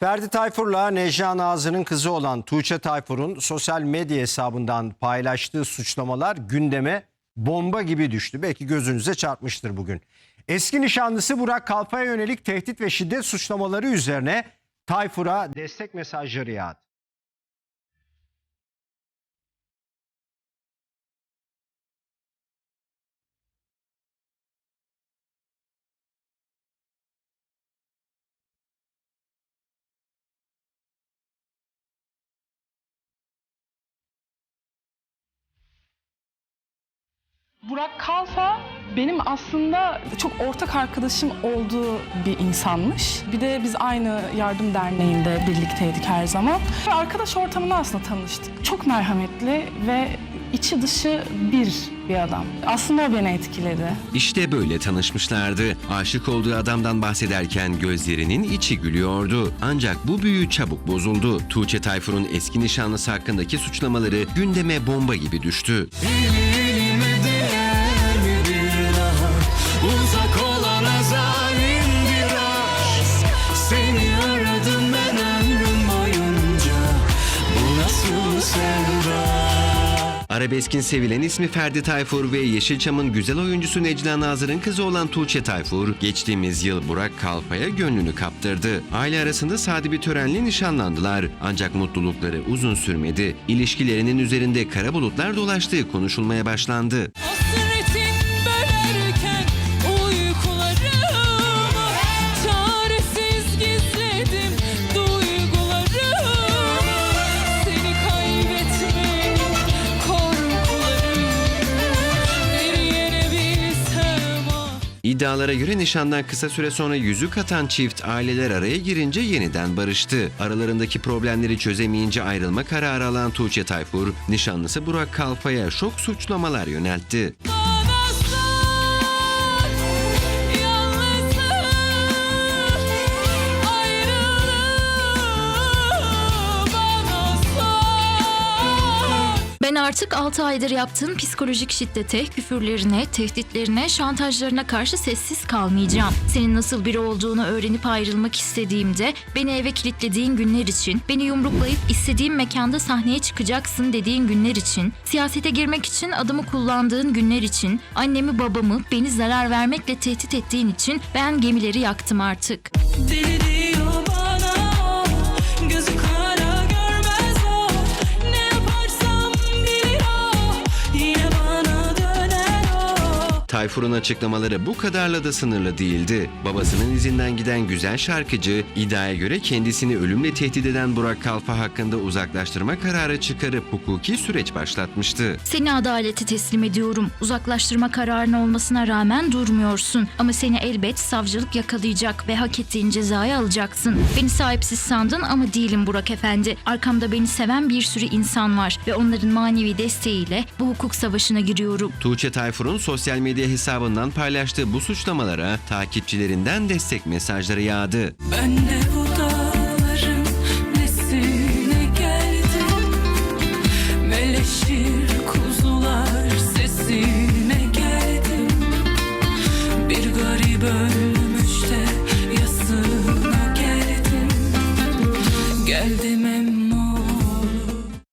Ferdi Tayfur'la Necla Nazır'ın kızı olan Tuğçe Tayfur'un sosyal medya hesabından paylaştığı suçlamalar gündeme bomba gibi düştü. Belki gözünüze çarpmıştır bugün. Eski nişanlısı Burak Kalfa'ya yönelik tehdit ve şiddet suçlamaları üzerine Tayfur'a destek mesajları yağdı. Burak Kalfa benim aslında çok ortak arkadaşım olduğu bir insanmış. Bir de biz aynı yardım derneğinde birlikteydik her zaman. Ve arkadaş ortamında aslında tanıştık. Çok merhametli ve içi dışı bir bir adam. Aslında o beni etkiledi. İşte böyle tanışmışlardı. Aşık olduğu adamdan bahsederken gözlerinin içi gülüyordu. Ancak bu büyü çabuk bozuldu. Tuğçe Tayfur'un eski nişanlısı hakkındaki suçlamaları gündeme bomba gibi düştü. Uzak olana zalim bir aşk Seni aradım ben ömrüm boyunca Bu nasıl sevda Arabeskin sevilen ismi Ferdi Tayfur ve Yeşilçam'ın güzel oyuncusu Necla Nazır'ın kızı olan Tuğçe Tayfur, geçtiğimiz yıl Burak Kalfa'ya gönlünü kaptırdı. Aile arasında sade bir törenle nişanlandılar. Ancak mutlulukları uzun sürmedi. İlişkilerinin üzerinde kara bulutlar dolaştığı konuşulmaya başlandı. İddialara göre nişandan kısa süre sonra yüzük atan çift aileler araya girince yeniden barıştı. Aralarındaki problemleri çözemeyince ayrılma kararı alan Tuğçe Tayfur, nişanlısı Burak Kalfa'ya şok suçlamalar yöneltti. Ben artık 6 aydır yaptığın psikolojik şiddete, küfürlerine, tehditlerine, şantajlarına karşı sessiz kalmayacağım. Senin nasıl biri olduğunu öğrenip ayrılmak istediğimde, beni eve kilitlediğin günler için, beni yumruklayıp istediğim mekanda sahneye çıkacaksın dediğin günler için, siyasete girmek için adımı kullandığın günler için, annemi babamı beni zarar vermekle tehdit ettiğin için ben gemileri yaktım artık. Deli Tayfur'un açıklamaları bu kadarla da sınırlı değildi. Babasının izinden giden güzel şarkıcı, iddiaya göre kendisini ölümle tehdit eden Burak Kalfa hakkında uzaklaştırma kararı çıkarıp hukuki süreç başlatmıştı. Seni adalete teslim ediyorum. Uzaklaştırma kararının olmasına rağmen durmuyorsun. Ama seni elbet savcılık yakalayacak ve hak ettiğin cezayı alacaksın. Beni sahipsiz sandın ama değilim Burak Efendi. Arkamda beni seven bir sürü insan var ve onların manevi desteğiyle bu hukuk savaşına giriyorum. Tuğçe Tayfur'un sosyal medya hesabından paylaştığı bu suçlamalara takipçilerinden destek mesajları yağdı. Ben de bu